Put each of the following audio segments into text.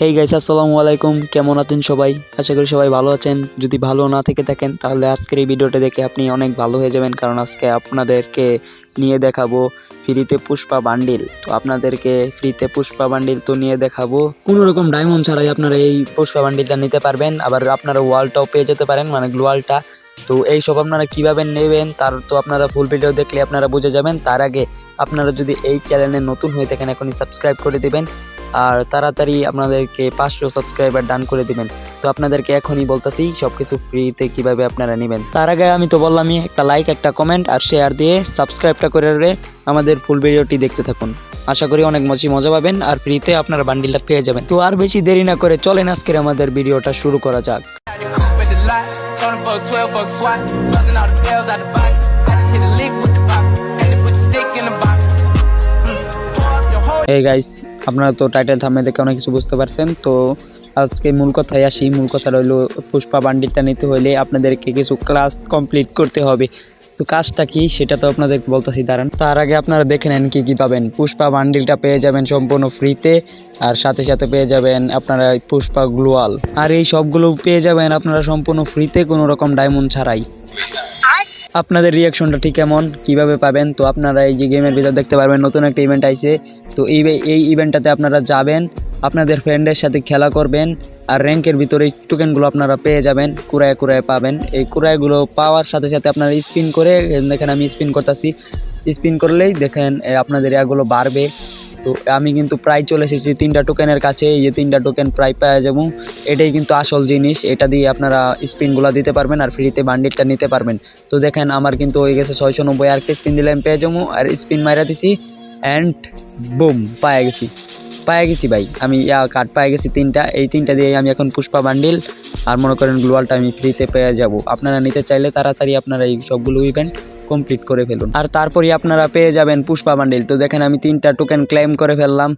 Hey guys আসসালামু আলাইকুম কেমন আছেন সবাই? আশা করি সবাই ভালো আছেন। যদি ভালো না থেকে থাকেন, তাহলে আজকের এই ভিডিওটা দেখে আপনি অনেক ভালো হয়ে যাবেন। কারণ আজকে আপনাদেরকে নিয়ে দেখাবো ফ্রিতে পুষ্পা বান্ডিল। তো আপনাদেরকে ফ্রিতে পুষ্পা বান্ডিল তো নিয়ে দেখাবো। কোনো রকম ডায়মন্ড ছাড়াই আপনারা এই পুষ্পা বান্ডিলটা নিতে পারবেন। আবার আপনারা ওয়ালটাও পেয়ে যেতে পারেন মানে গ্লোয়ালটা তো এই সব আপনারা কীভাবে নেবেন, তার তো আপনারা ফুল ভিডিও দেখলে আপনারা বুঝে যাবেন। তার আগে আপনারা যদি এই চ্যানেলে নতুন হয়ে থাকেন, এখনই সাবস্ক্রাইব করে দিবেন। আর তাড়াতাড়ি আপনাদেরকে পাঁচশো সাবস্ক্রাইবার ডান করে দিবেন তো আপনাদেরকে এখনই বলতেছি সব কিছু ফ্রিতে কীভাবে আপনারা নেবেন তার আগে আমি তো বললামই, একটা লাইক একটা কমেন্ট আর শেয়ার দিয়ে সাবস্ক্রাইবটা করে রে আমাদের ফুল ভিডিওটি দেখতে থাকুন আশা করি অনেক মজি, মজা পাবেন আর ফ্রিতে আপনারা বান্ডিলটা পেয়ে যাবেন তো আর বেশি দেরি না করে চলেন আজকের আমাদের ভিডিওটা শুরু করা যাক Had the coupe at the lot. Tony fuck 12 fuck SWAT. Busting all the bells out the box. I just hit a lick with the box. And then put the stick in the box. Pour up your whole এই guys আপনারা তো title থামে দেখে অনেক কিছু বুঝতে পারছেন। তো আজকে মূল কথায় আসি। মূল কথা রইল, পুষ্পা বান্ডিলটা নিতে হলে আপনাদেরকে কিছু ক্লাস কমপ্লিট করতে হবে। তো কাজটা কি? সেটা তো আপনাদেরকে বলতেছি, দাঁড়ান। তার আগে আপনারা দেখে নেন কী কী পাবেন। পুষ্পা বান্ডিলটা পেয়ে যাবেন সম্পূর্ণ ফ্রিতে, আর সাথে সাথে পেয়ে যাবেন আপনারা পুষ্পা গ্লোয়াল। আর এই সবগুলো পেয়ে যাবেন আপনারা সম্পূর্ণ ফ্রিতে, কোনো রকম ডায়মন্ড ছাড়াই। আপনাদের রিয়াকশনটা ঠিক কেমন? কীভাবে পাবেন? তো আপনারা এই যে গেমের ভিতর দেখতে পারবেন, নতুন একটা ইভেন্ট আইছে। তো এই এই ইভেন্টটাতে আপনারা যাবেন, আপনাদের ফ্রেন্ডের সাথে খেলা করবেন, আর র্যাঙ্কের ভিতরে টোকেনগুলো আপনারা পেয়ে যাবেন, কুড়ায় কুড়ায় পাবেন। এই কুড়ায়গুলো পাওয়ার সাথে সাথে আপনারা স্পিন করে, দেখেন আমি স্পিন করতেছি। স্পিন করলেই দেখেন আপনাদের এগুলো বাড়বে। তো আমি কিন্তু প্রায় চলে এসেছি তিনটা টোকেনের কাছে, এই যে তিনটা টোকেন প্রায় পাওয়া যাব। এটাই কিন্তু আসল জিনিস, এটা দিয়ে আপনারা স্পিনগুলো দিতে পারবেন আর ফ্রিতে বান্ডিলটা নিতে পারবেন। তো দেখেন, আমার কিন্তু হয়ে গেছে ছয়শো নব্বই আর স্পিন দিলে আমি পেয়ে যাব আর স্পিন মারা দিছি অ্যান্ড বুম পায়ে গেছি। পায়ে গেছি ভাই, আমি ইয়া কার্ড পায়ে গেছি তিনটা, এই তিনটা দিয়ে আমি এখন পুষ্পা বান্ডিল আর মনে করেন গ্লোয়ালটা আমি ফ্রিতে পেয়ে যাব। আপনারা নিতে চাইলে তাড়াতাড়ি আপনারা এই সবগুলো ইভেন্ট কমপ্লিট করে ফেলুন। আর তারপরে আপনারা পেয়ে যাবেন পুষ্পা বান্ডিল। তো দেখেন আমি তিনটা টোকেন ক্লেম করে ফেললাম।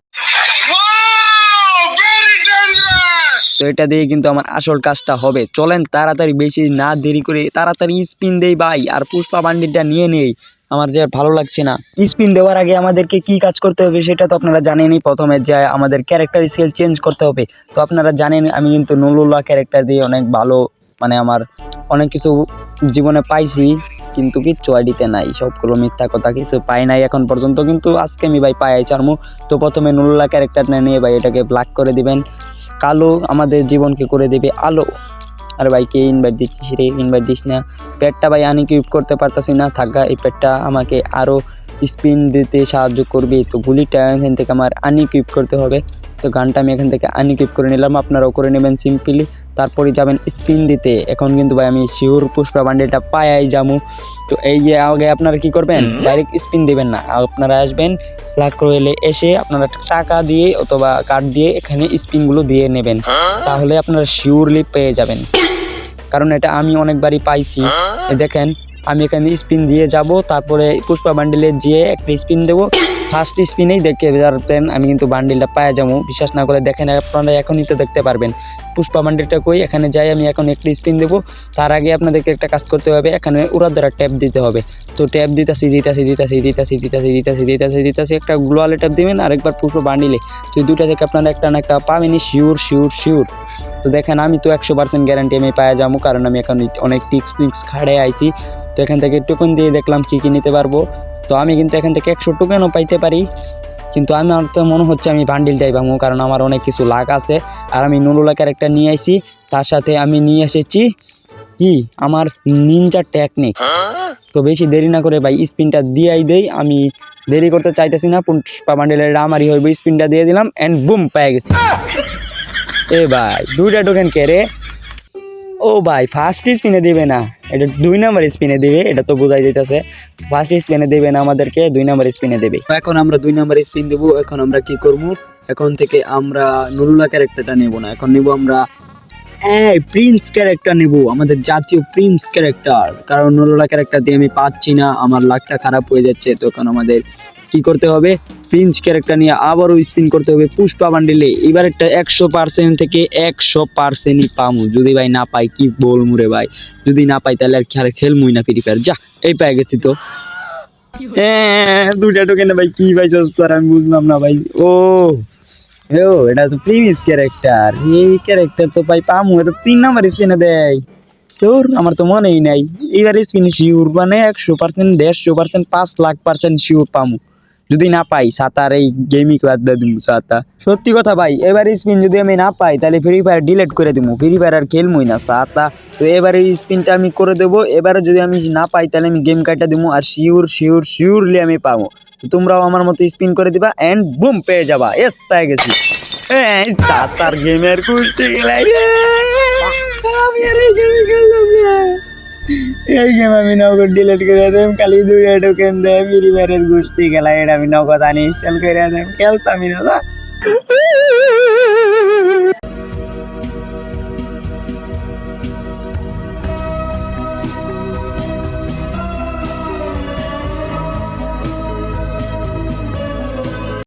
তো এটা দিয়ে কিন্তু আমার আসল কাজটা হবে। চলেন তাড়াতাড়ি বেশি না দেরি করে তাড়াতাড়ি স্পিন দেই ভাই। আর পুষ্পা বান্ডিলটা নিয়ে নেই। আমার যে ভালো লাগছে না। স্পিন দেওয়ার আগে আমাদেরকে কি কাজ করতে হবে সেটা তো আপনারা জানেনই। প্রথমে যে আমাদের ক্যারেক্টার স্কেল চেঞ্জ করতে হবে। তো আপনারা জানেন আমি কিন্তু নুলুল্লাহ ক্যারেক্টার দিয়ে অনেক ভালো মানে আমার অনেক কিছু জীবনে পাইছি। কিন্তু কিচ্ছু আইডিতে নাই, সবগুলো মিথ্যা কথা কিছু পাই নাই এখন পর্যন্ত, কিন্তু আজকে আমি ভাই পাই চারমু তো প্রথমে নুলুল্লাহ ক্যারেক্টারটা নিয়ে ভাই এটাকে ব্ল্যাক করে দিবেন। কালো আমাদের জীবনকে করে দেবে, আলো। আর ভাই, কে ইনভাইট দিচ্ছিস রে? ইনভাইট দিস না। পেটটা ভাই আনইকুইপ করতে পারতাছি না, থাকা এই পেটটা আমাকে আরও স্পিন দিতে সাহায্য করবে। তো গুলিটা এখান থেকে আমার আনইকুইপ করতে হবে। তো গানটা আমি এখান থেকে আনইকুইপ করে নিলাম আপনারাও করে নেবেন সিম্পলি তারপরে যাবেন স্পিন দিতে। এখন কিন্তু ভাই আমি শিওর পুষ্পা বান্ডেলটা পায়াই যামু। তো এই যে আগে আপনারা কি করবেন? ডাইরেক্ট স্পিন দিবেন না। আপনারা আসবেন ফ্ল্যাগ রয়েলে এসে আপনারা টাকা দিয়ে অথবা কার্ড দিয়ে এখানে স্পিনগুলো দিয়ে নেবেন। তাহলে আপনারা শিওরলি পেয়ে যাবেন। কারণ এটা আমি অনেকবারই পাইছি। দেখেন আমি এখানে স্পিন দিয়ে যাব তারপরে পুষ্পা বান্ডিলে যেয়ে একটা স্পিন দেবো। ফার্স্ট স্পিনেই দেখে বেরোতেন আমি কিন্তু বান্ডিলটা পায়ে যাব। বিশ্বাস না করে দেখেন, আপনারা এখনই তো দেখতে পারবেন। পুষ্পা বান্ডিলটা কই? এখানে যাই, আমি এখন একটা স্পিন দেবো। তার আগে আপনাদেরকে একটা কাজ করতে হবে, এখানে উড়া দ্বারা ট্যাপ দিতে হবে। তো ট্যাপ দিতাছি দিতাছি দিতাছি দিতাছি দিতাছি দিতাছি দিতাছি দিতাছি, একটা গ্লোয়ালে ট্যাপ দিবেন আরেকবার পুষ্পা বান্ডিলে তো দুটা থেকে আপনারা একটা না একটা পাবেনি শিওর শিওর শিওর তো দেখেন, আমি তো একশো পার্সেন্ট গ্যারান্টি আমি পায়ে যাব, কারণ আমি এখন অনেক টিক্স ফিক্স খাড়ে আইছি। তো এখান থেকে টোকেন দিয়ে দেখলাম কী কী নিতে পারব। তো আমি কিন্তু এখান থেকে একশো টোকেনও পাইতে পারি। কিন্তু আমার তো মনে হচ্ছে আমি বান্ডিলটাই পাবো, কারণ আমার অনেক কিছু লাগ আছে। আর আমি নুরুলা ক্যারেক্টার নিয়ে আইছি, তার সাথে আমি নিয়ে এসেছি কি? আমার নিনজা টেকনিক তো বেশি দেরি না করে ভাই স্পিনটা দিয়াই দেই। আমি দেরি করতে চাইতেছি না পুষ্পা বান্ডিলের আমারই হইব স্পিনটা দিয়ে দিলাম অ্যান্ড বুম পেয়ে গেছি। এ ভাই, দুইটা টোকেন কে রে? ও ভাই ফার্স্ট স্পিনে দিবে না। এটা দুই নাম্বার স্পিনে দিবে, এটা তো বোঝাই যাইতেছে। ফার্স্ট স্পিনে দেবে না আমাদেরকে, দুই নাম্বার স্পিনে দেবে। এখন আমরা দুই নাম্বার স্পিন দেবো, এখন আমরা কি করব? এখন থেকে আমরা নুরুলা ক্যারেক্টারটা নেব না, এখন নেব আমরা, এই প্রিন্স ক্যারেক্টার নেব, আমাদের জাতীয় প্রিন্স ক্যারেক্টার কারণ নুরুলা ক্যারেক্টার দিয়ে আমি পাচ্ছি না, আমার লাকটা খারাপ হয়ে যাচ্ছে, তো এখন আমাদের কি করতে হবে? প্রিন্স ক্যারেক্টার নিয়ে আবারও স্পিন করতে হবে পুষ্পা বান্ডিলে। এবার একটা একশো পার্সেন্ট থেকে একশো পার্সেন্টই পামু। যদি ভাই না পাই, কি বল মুরে ভাই? যদি না পাই, তাহলে আর খেয়াল খেলমুই না ফ্রি ফায়ার যা, এই পেয়ে গেছি তো। হ্যাঁ দুইটা টোকেন ভাই, কি ভাই সস্তা আর আমি বুঝলাম না ভাই। ও ও, এটা তো প্রিমিস ক্যারেক্টার এই ক্যারেক্টার তো পাই পামু, এটা তিন নাম্বার স্পিনে দেয়। তোর, আমার তো মনেই নাই। এইবার স্পিন শিওর মানে একশো পার্সেন্ট দেড়শো পার্সেন্ট পাঁচ লাখ পার্সেন্ট শিওর পামু। যদি না পাই সাতার এই গেমই বাদ দিয়ে দিব সাতা সত্যি কথা ভাই এবার স্পিন যদি আমি না পাই তাহলে ফ্রি ফায়ার ডিলেট করে দিব ফ্রি ফায়ার আর খেলবই না সাতা তো এবার এই স্পিনটা আমি করে দেবো। এবারে যদি আমি না পাই তাহলে আমি গেম কাটা দিব আর শিওর শিওর শিওরলি আমি পাবো। তো তোমরাও আমার মতো স্পিন করে দিবা এন্ড বুম পেয়ে যাবা। এস পেয়ে গেছি। সাতার গেমের কুস্তি খেলাই আমি আর এই গেম খেললাম এই গেম আমি নগদ ডিলিট করে দেব, খালি দুই টোকেন দেয় ফ্রি ফায়ারের কুস্তি খেলা এটা আমি নগদ আনি ইনস্টল করে দেব। খেলতামই না